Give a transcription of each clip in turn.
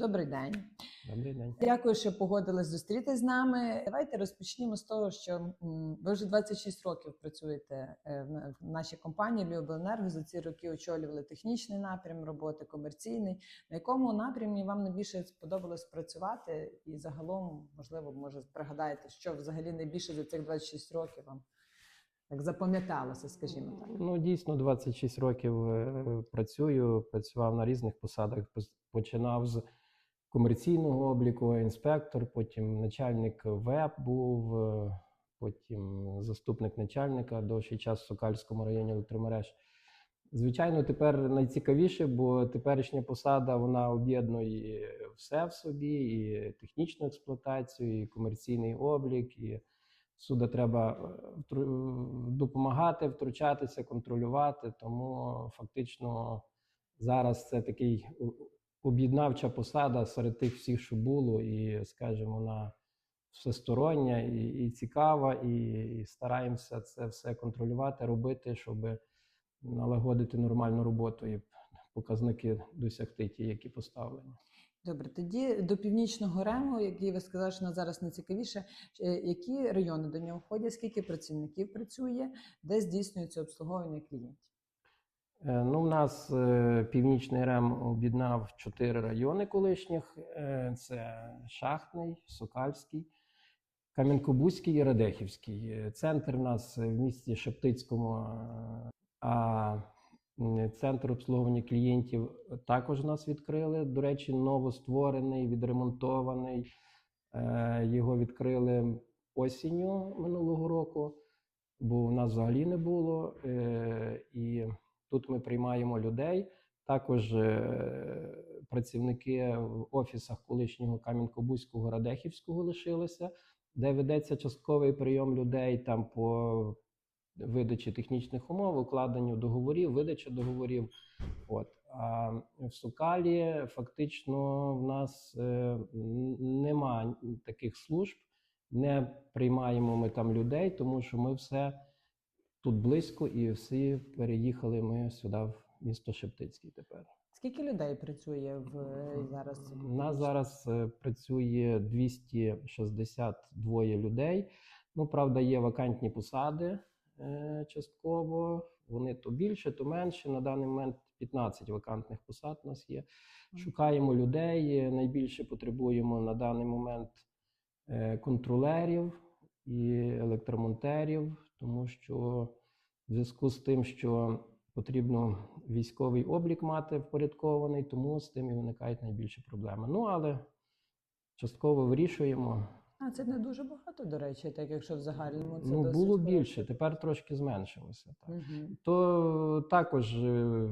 Добрий день. Добрий день. Дякую, що погодились зустрітися з нами. Давайте розпочнімо з того, що ви вже 26 років працюєте е, в нашій компанії Любленерго. За ці роки очолювали технічний напрям роботи, комерційний. На якому напрямі вам найбільше сподобалось працювати? І загалом, можливо, може пригадаєте, що взагалі найбільше за цих 26 років вам так запам'яталося, скажімо так. Ну, дійсно, 26 років е, працюю, працював на різних посадах. Пос- Починав з комерційного обліку, інспектор, потім начальник ВЕП був, е, потім заступник начальника довший час в Сокальському районі електромереж. Звичайно, тепер найцікавіше, бо теперішня посада вона об'єднує все в собі: і технічну експлуатацію, і комерційний облік, і Суда треба е, допомагати, втручатися, контролювати. Тому фактично зараз це такий об'єднавча посада серед тих всіх, що було, і, скажімо, вона всестороння і, і цікава, і, і стараємося це все контролювати, робити, щоб налагодити нормальну роботу і показники досягти ті, які поставлені. Добре, тоді до північного рему, який ви сказали, що на зараз найцікавіше, е, які райони до нього входять, скільки працівників працює, де здійснюється обслуговування клієнтів? Е, Ну, в нас е, північний РЕМ об'єднав чотири райони колишніх: Е, це Шахтний, Сокальський, Кам'янкобузький і Радехівський. Центр у нас в місті Шептицькому, а центр обслуговування клієнтів також у нас відкрили. До речі, новостворений, відремонтований. Його відкрили осінню минулого року, бо в нас взагалі не було. І Тут ми приймаємо людей. Також е, працівники в офісах колишнього Кам'янко-Бузького Радехівського лишилися, де ведеться частковий прийом людей там по видачі технічних умов, укладенню договорів, видача договорів. От. А в Сокалі фактично в нас е, нема таких служб, не приймаємо ми там людей, тому що ми все тут близько, і всі переїхали ми сюди, в місто Шептицький тепер. Скільки людей працює в е, зараз? У нас зараз е, працює 262 людей. Ну, правда, є вакантні посади е, частково. Вони то більше, то менше. На даний момент 15 вакантних посад у нас є. Шукаємо людей. Найбільше потребуємо на даний момент контролерів і електромонтерів, тому що в зв'язку з тим, що потрібно військовий облік мати впорядкований, тому з тим і виникають найбільші проблеми. Ну але частково вирішуємо. А це не дуже багато, до речі, так якщо в загальному це ну досить було більше, тепер трошки зменшилося. Так. Мгм. То також е,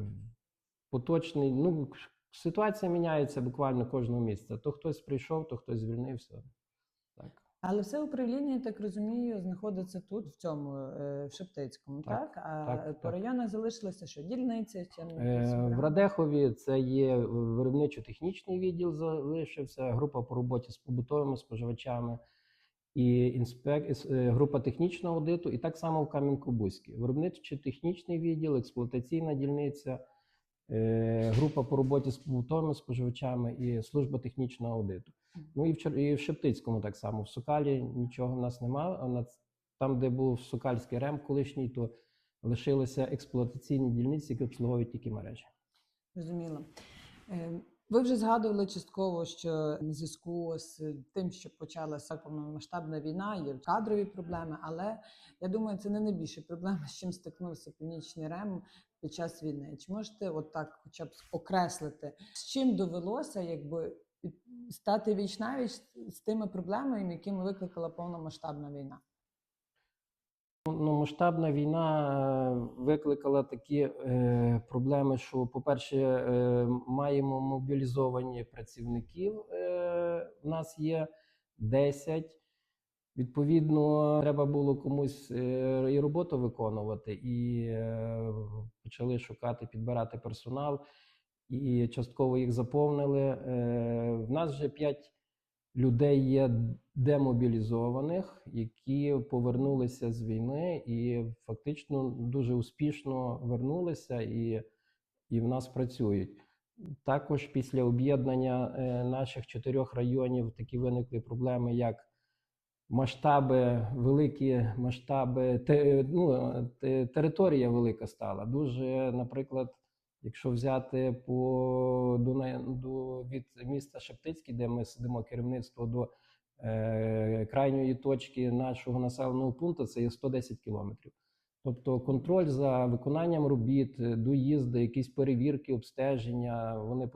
поточний. Ну ситуація міняється буквально кожного місяця. То хтось прийшов, то хтось звільнився. Але все управління, я так розумію, знаходиться тут, в цьому е, в Шептицькому, так? Так, А так, по так. районах залишилося що? Дільниця чи не Е, В Радехові це є виробничо-технічний відділ, залишився група по роботі з побутовими споживачами і інспек... е, група технічного аудиту, і так само в Кам'янко-Бузькій. Виробничо-технічний відділ, експлуатаційна дільниця, е, група по роботі з побутовими споживачами і служба технічного аудиту. Ну і в, Чор- і в Шептицькому так само. В Сокалі нічого в нас немає. А на там, де був Сокальський РЕМ колишній, то лишилися експлуатаційні дільниці, які обслуговують тільки мережі. Зрозуміло. Ви вже згадували частково, що в зв'язку з тим, що почалася повномасштабна війна, є кадрові проблеми, але я думаю, це не найбільша проблема, з чим стикнувся північний РЕМ під час війни. Чи можете от хоча б окреслити, з чим довелося якби стати віч навіч з тими проблемами, якими викликала повномасштабна війна? Ну, масштабна війна е, викликала такі е, проблеми, що, по-перше, е, маємо мобілізовані працівників. Е, у нас є 10. Відповідно, треба було комусь е, і роботу виконувати, і е, почали шукати, підбирати персонал, і частково їх заповнили. Е, в нас вже 5 людей є демобілізованих, які повернулися з війни і фактично дуже успішно вернулися і, і в нас працюють. Також після об'єднання е, наших чотирьох районів такі виникли проблеми, як масштаби, великі масштаби, те, ну, те- територія велика стала. Дуже, наприклад, якщо взяти по не- до від міста Шептицький, де ми сидимо керівництво до е, крайньої точки нашого населеного пункту, це є 110 кілометрів. Тобто контроль за виконанням робіт, доїзди, якісь перевірки, обстеження, вони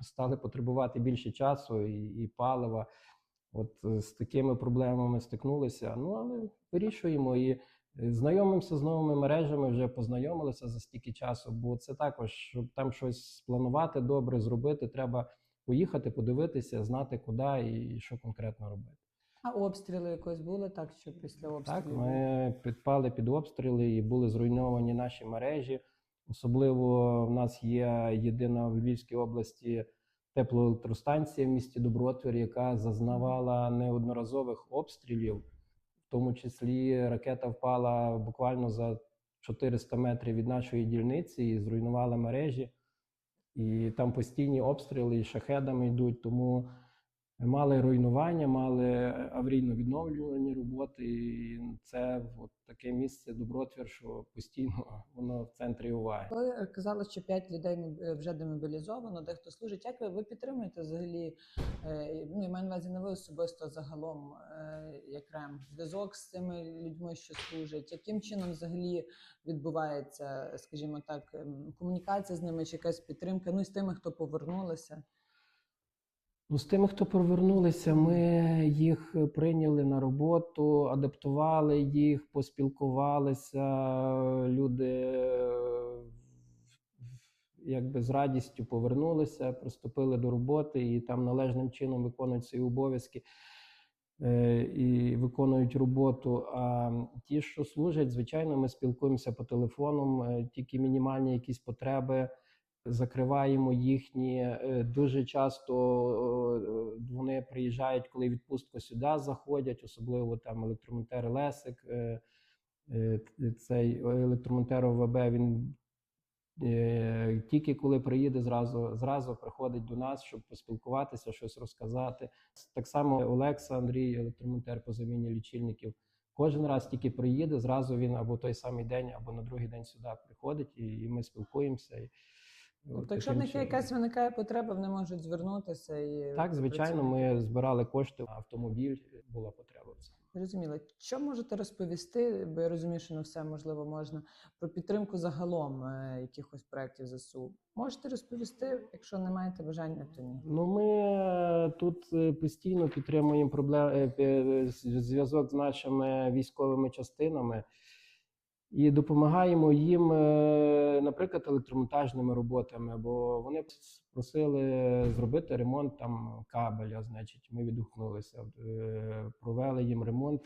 стали потребувати більше часу і, і палива. От з такими проблемами стикнулися. Ну але вирішуємо і знайомимося з новими мережами, вже познайомилися за стільки часу. Бо це також, щоб там щось спланувати добре, зробити, треба поїхати, подивитися, знати, куди і що конкретно робити. А обстріли якось були так, що після обстрілів? Так, ми підпали під обстріли і були зруйновані наші мережі. Особливо в нас є єдина в Львівській області теплоелектростанція в місті Добротвір, яка зазнавала неодноразових обстрілів. В тому числі ракета впала буквально за 400 метрів від нашої дільниці і зруйнувала мережі. І там постійні обстріли і шахедами йдуть. Тому мали руйнування, мали аварійно-відновлювальні роботи. І це от таке місце добротвір, що постійно воно в центрі уваги. Ви е, казали, що 5 людей е, вже демобілізовано, дехто служить. Як ви, ви підтримуєте взагалі? е, Ну, я маю на увазі не ви особисто загалом, як РЕМ, зв'язок з цими людьми, що служать? Яким чином взагалі відбувається, скажімо так, комунікація з ними чи якась підтримка? Ну і з тими, хто повернулися? Ну, з тими, хто повернулися, ми їх прийняли на роботу, адаптували їх, поспілкувалися. Люди е, якби з радістю повернулися, приступили до роботи і там належним чином виконують свої обов'язки е, і виконують роботу. А ті, що служать, звичайно, ми спілкуємося по телефону, е, тільки мінімальні якісь потреби закриваємо їхні. Е, Дуже часто е, вони приїжджають, коли відпустку сюди заходять, особливо там електромонтер Лесик. е, Цей електромонтер ОВБ, він тільки коли приїде, зразу, зразу приходить до нас, щоб поспілкуватися, щось розказати. Так само Олекса Андрій, електромонтер по заміні лічильників. Кожен раз тільки приїде, зразу він або той самий день, або на другий день сюди приходить, і, і ми спілкуємося. Тобто, якщо в них є якась виникає потреба, вони можуть звернутися і Так, звичайно, ми збирали кошти автомобіль, була потреба в цьому. Зрозуміло. Що можете розповісти, бо я розумію, що не все можливо можна про підтримку загалом е, якихось проєктів ЗСУ. Можете розповісти, якщо не маєте бажання, то ні. Ну, ми е, тут е, постійно підтримуємо проблем, зв'язок з нашими військовими частинами і допомагаємо їм, е, наприклад, електромонтажними роботами, бо вони просили зробити ремонт там кабеля. Значить, ми відгукнулися, е, провели їм ремонт.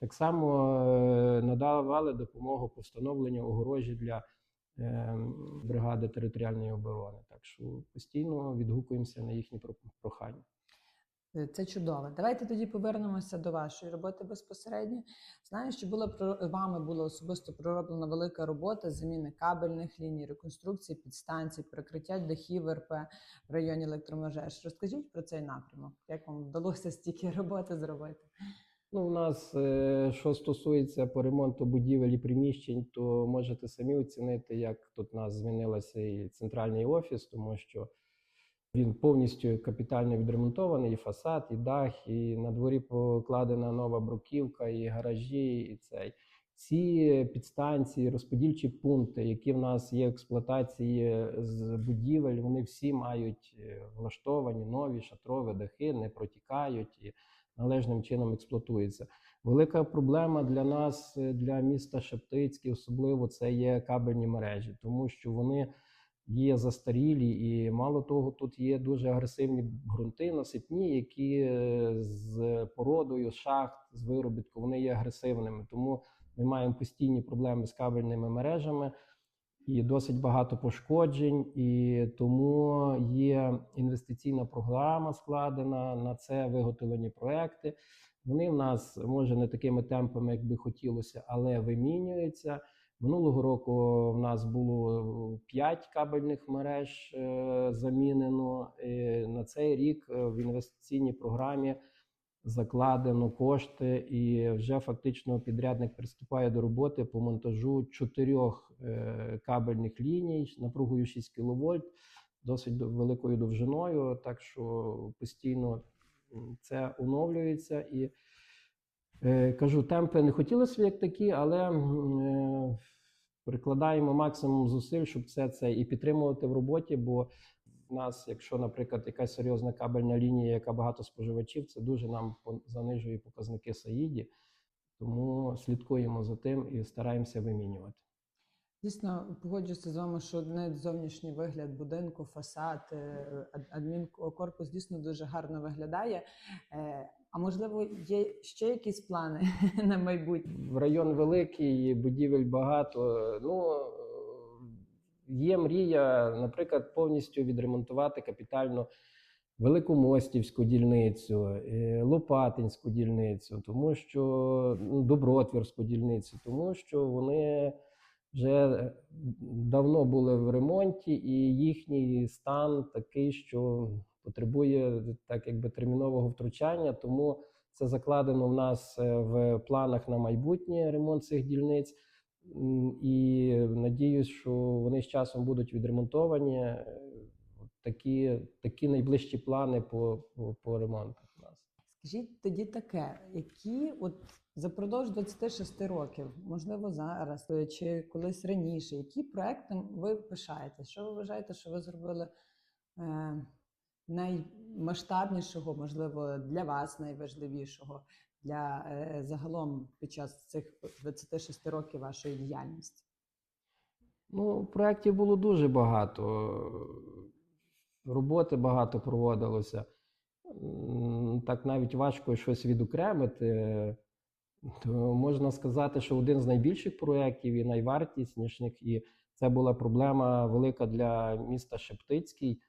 Так само е, надавали допомогу по встановленню огорожі для бригади територіальної оборони. Так що постійно відгукуємося на їхні прохання. Е, Це чудово. Давайте тоді повернемося до вашої роботи безпосередньо. Знаю, що була вами була особисто пророблена велика робота з заміни кабельних ліній, реконструкції підстанцій, перекриття дахів РП в районі електромереж. Розкажіть про цей напрямок. Як вам вдалося стільки роботи зробити? Ну, у нас, е, що стосується по ремонту будівель і приміщень, то можете самі оцінити, як тут у нас змінилося і центральний офіс, тому що він повністю капітально відремонтований, і фасад, і дах, і на дворі покладена нова бруківка, і гаражі, і цей. Ці підстанції, розподільчі пункти, які в нас є в експлуатації з будівель, вони всі мають е, влаштовані нові шатрові дахи, не протікають і належним чином експлуатуються. Велика проблема для нас, е, для міста Шептицький, особливо це є кабельні мережі, тому що вони є застарілі, і мало того, тут є дуже агресивні ґрунти насипні, які е, з породою шахт, з виробітку, вони є агресивними. Тому ми маємо постійні проблеми з кабельними мережами. І досить багато пошкоджень, і тому є інвестиційна програма складена на це виготовлені проекти. Вони в нас може не такими темпами, як би хотілося, але вимінюються. Минулого року в нас було 5 кабельних мереж е, замінено. Е, На цей рік е, в інвестиційній програмі закладено кошти, і вже фактично підрядник приступає до роботи по монтажу чотирьох е, кабельних ліній напругою 6 кВт, досить до- великою довжиною. Так що постійно це оновлюється і. Е, кажу, темпи не хотілося як такі, але е, прикладаємо максимум зусиль, щоб все це і підтримувати в роботі. Бо в нас, якщо, наприклад, якась серйозна кабельна лінія, яка багато споживачів, це дуже нам занижує показники Саїді. Тому слідкуємо за тим і стараємося вимінювати. Дійсно, погоджуюся з вами, що навіть зовнішній вигляд будинку, фасад, е, адмінкорпус дійсно дуже гарно виглядає. А можливо, є ще якісь плани на майбутнє? Район великий, будівель багато. Ну е, є мрія, наприклад, повністю відремонтувати капітально Великомостівську дільницю, е, Лопатинську дільницю, тому що ну, Добротвірську дільницю, тому що вони вже давно були в ремонті, і їхній стан такий, що потребує так якби термінового втручання. Тому це закладено в нас е, в планах на майбутнє ремонт цих дільниць. І надіюсь, що вони з часом будуть відремонтовані. Е, Такі, такі найближчі плани по, по, по ремонту у нас. Скажіть тоді таке, які от запродовж 26 років, можливо, зараз е, чи колись раніше, які проекти ви пишаєте? Що ви вважаєте, що ви зробили е, наймасштабнішого, можливо, для вас найважливішого для е, загалом під час цих 26 років вашої діяльності? Ну, проєктів було дуже багато. Роботи багато проводилося. Так навіть важко щось відокремити. То можна сказати, що один з найбільших проєктів і найвартісніших, і це була проблема велика для міста Шептицький.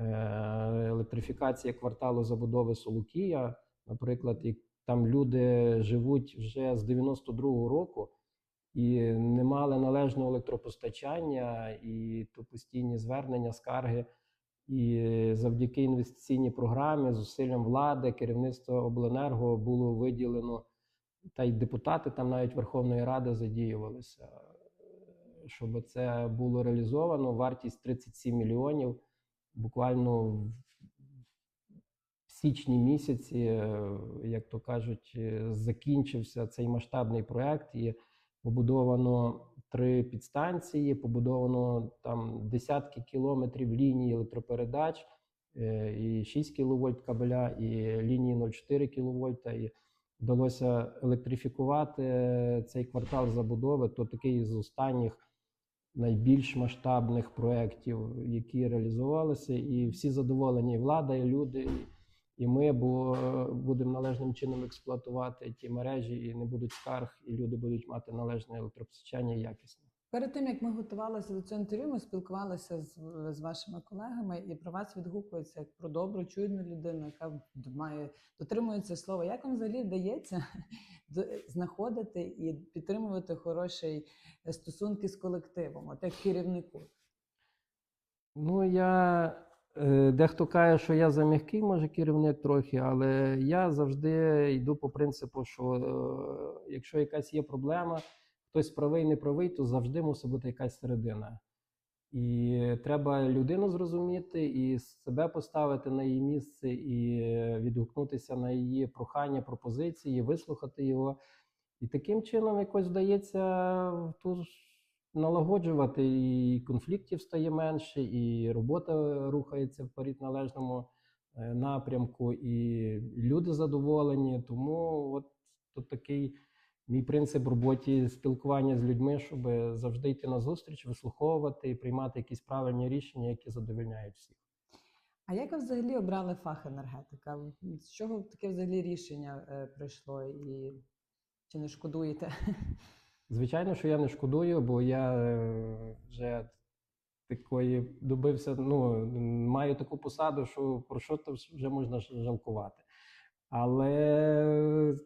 Е, Електрифікація кварталу забудови Солукія. Наприклад, і там люди живуть вже з 92-го року і не мали належного електропостачання, і то постійні звернення, скарги. І завдяки інвестиційній програмі, зусиллям влади, керівництва обленерго було виділено, та й депутати там навіть Верховної Ради задіювалися, щоб це було реалізовано. Вартість 37 мільйонів. Буквально в січні місяці, е, як то кажуть, е, закінчився цей масштабний проект і побудовано три підстанції, побудовано там десятки кілометрів лінії електропередач, е, і 6 кВт кабеля, і лінії 0,4 кВт. І вдалося електрифікувати цей квартал забудови. То такий з останніх найбільш масштабних проєктів, які реалізувалися, і всі задоволені, і влада, і люди. і- ми бо будемо належним чином експлуатувати ті мережі, і не будуть скарг, і люди будуть мати належне електропостачання якісне. Перед тим як ми готувалися до цього інтерв'ю, ми спілкувалися з, з вашими колегами, і про вас відгукується як про добру, чуйну людину, яка має дотримується слова. Як вам взагалі вдається знаходити і підтримувати хороші е, стосунки з колективом, от як керівнику? Ну, я е, дехто каже, що я за м'який, може, керівник трохи, але я завжди йду по принципу, що е, якщо якась є проблема, хтось правий, не правий, то завжди мусить бути якась середина. І треба людину зрозуміти, і себе поставити на її місце, і відгукнутися на її прохання, пропозиції, вислухати його. І таким чином якось вдається ту налагоджувати, і конфліктів стає менше, і робота рухається вперед в належному е, напрямку, і люди задоволені. Тому от тут такий мій принцип роботі спілкування з людьми, щоб завжди йти на зустріч, вислуховувати і приймати якісь правильні рішення, які задовольняють всіх. А як ви взагалі обрали фах енергетика? З чого таке взагалі рішення е, прийшло і чи не шкодуєте? Звичайно, що я не шкодую, бо я е, вже такої добився. Ну маю таку посаду, що про що то вже можна жалкувати. Але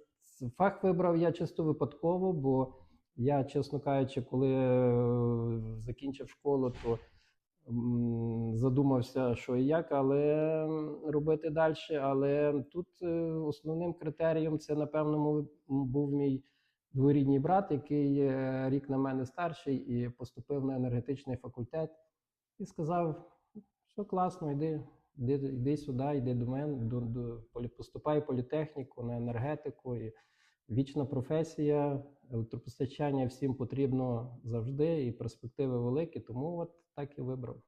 фах вибрав я чисто випадково, бо Я, чесно кажучи, коли е, закінчив школу, то задумався, що і як, але робити далі. Але тут е, основним критерієм це, напевно, був мій дворідній брат, який е, рік на мене старший і поступив на енергетичний факультет. І сказав, що класно, йди, йди, йди сюди, йди до мене, до, до, поступай політехніку на енергетику. І вічна професія, електропостачання всім потрібно завжди, і перспективи великі, тому от так і вибрав.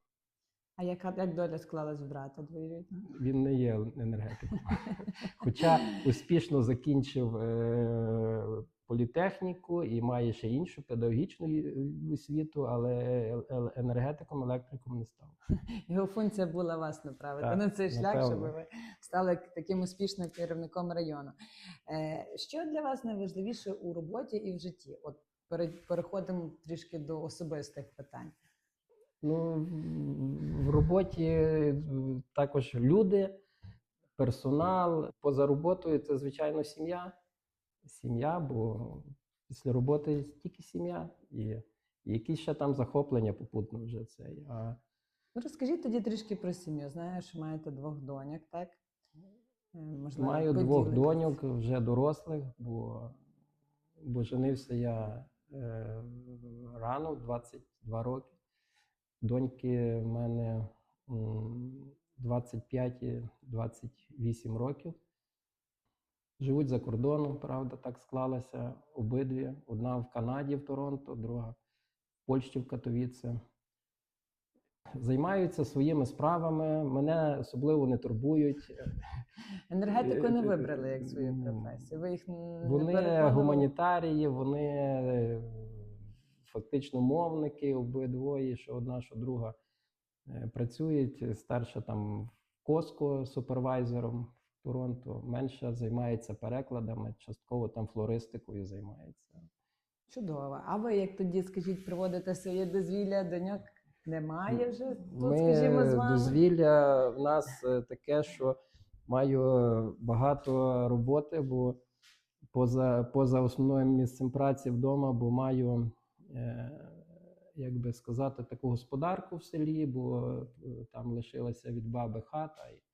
А яка як доля склалась в брата двоюрідного? Він не є енергетиком. Хоча успішно закінчив е, політехніку і має ще іншу педагогічну освіту, але е- е- енергетиком, електриком не став. Його функція була вас направити Так, на цей шлях, щоб ви стали таким успішним керівником району. Е, Що для вас найважливіше у роботі і в житті? От переходимо трішки до особистих питань. Ну, в- роботі також люди, персонал. Поза роботою це, звичайно, сім'я. Сім'я, бо після роботи тільки сім'я і, і якісь ще там захоплення попутно вже це. А Ну, розкажіть тоді трішки про сім'ю. Знаю, що маєте двох доньок, так? Е, Можливо, маю двох доньок вже дорослих, бо, бо женився я е, рано, 22 роки. Доньки в мене 25-28 років. Живуть за кордоном, правда, так склалося обидві. Одна в Канаді, в Торонто, друга в Польщі, в Катовіце. Займаються своїми справами, мене особливо не турбують. Енергетику не вибрали як свою професію. Ви їх не Вони переконували? гуманітарії, вони е, фактично мовники обидвоє, що одна, що друга е, працюють. Старша там в Коско супервайзером в Торонто, менша займається перекладами, частково там флористикою займається. Чудово. А ви як тоді, скажіть, проводите своє дозвілля, доньок немає вже тут, Ми скажімо, з вами? дозвілля в нас е, таке, що маю багато роботи, бо поза, поза основним місцем праці вдома, бо маю, е, як би сказати, таку господарку в селі, бо е, там лишилася від баби хата. І,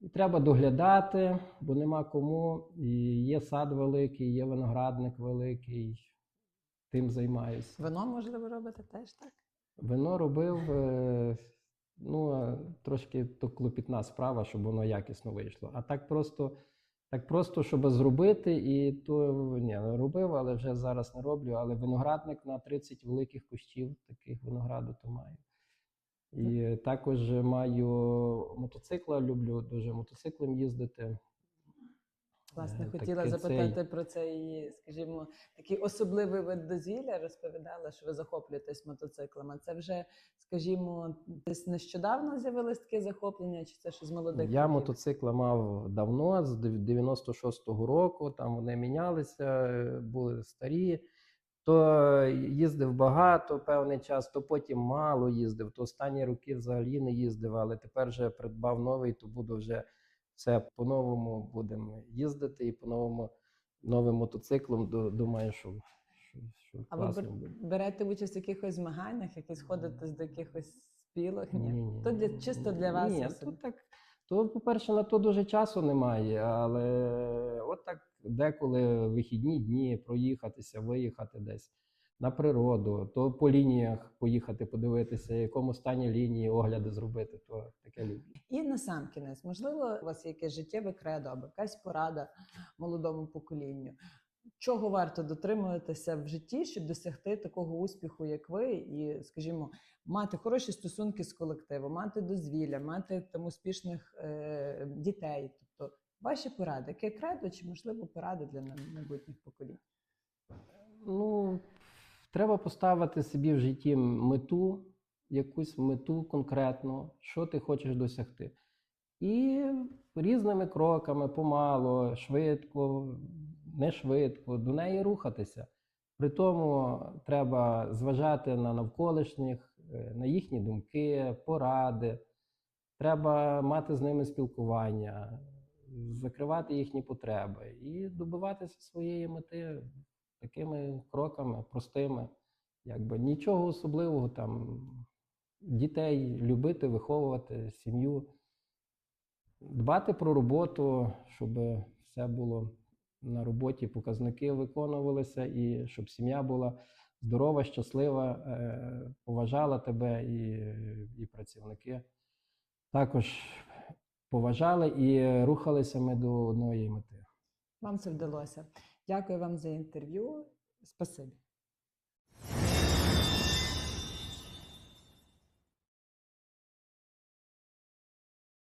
і треба доглядати, бо нема кому. І є сад великий, є виноградник великий. Тим займаюся. Вино, можливо, робите теж так? Вино робив, е, ну, е, трошки то клопітна справа, щоб воно якісно вийшло. А так просто, так просто, щоб зробити, і то ні, робив, але вже зараз не роблю. Але виноградник на 30 великих кущів таких винограду то маю. І також маю мотоцикла, люблю дуже мотоциклом їздити. Власне, Е, хотіла таке запитати цей- про цей, скажімо, такий особливий вид дозвілля. Розповідала, що ви захоплюєтесь мотоциклами. Це вже, скажімо, десь нещодавно з'явилось таке захоплення, чи це ще з молодих Я років? мотоцикла мав давно, з дев- 96-го року. Там вони мінялися, були старі. То їздив багато певний час, то потім мало їздив. То останні роки взагалі не їздив, але тепер вже придбав новий, то буду вже все по-новому будемо їздити і по-новому новим мотоциклом. Думаю, що, що, що А ви буде. берете участь в якихось змаганнях, якісь ходите до якихось спілок? Ні. Ні-ні. То для чисто для вас. Ні, то так. То, по-перше, на то дуже часу немає, але от так деколи вихідні дні проїхатися, виїхати десь на природу, то по лініях поїхати, подивитися, в якому стані лінії огляди зробити, то таке люблю. І на сам кінець, можливо, у вас є якесь життєве кредо або якась порада молодому поколінню. Чого варто дотримуватися в житті, щоб досягти такого успіху, як ви, і, скажімо, мати хороші стосунки з колективом, мати дозвілля, мати там успішних е, дітей? Тобто ваші поради, яке кредо чи можливо поради для майбутніх поколінь? Ну, треба поставити собі в житті мету, якусь мету конкретну, що ти хочеш досягти. І різними кроками, помало, швидко, не швидко, до неї рухатися. При тому треба зважати на навколишніх, е, на їхні думки, поради. Треба мати з ними спілкування, закривати їхні потреби і добиватися своєї мети такими кроками простими. Якби нічого особливого там дітей любити, виховувати, сім'ю, дбати про роботу, щоб все було на роботі, показники виконувалися, і щоб сім'я була здорова, щаслива, е, поважала тебе і, і працівники також поважали і рухалися ми до одної мети. Вам це вдалося. Дякую вам за інтерв'ю. Спасибі.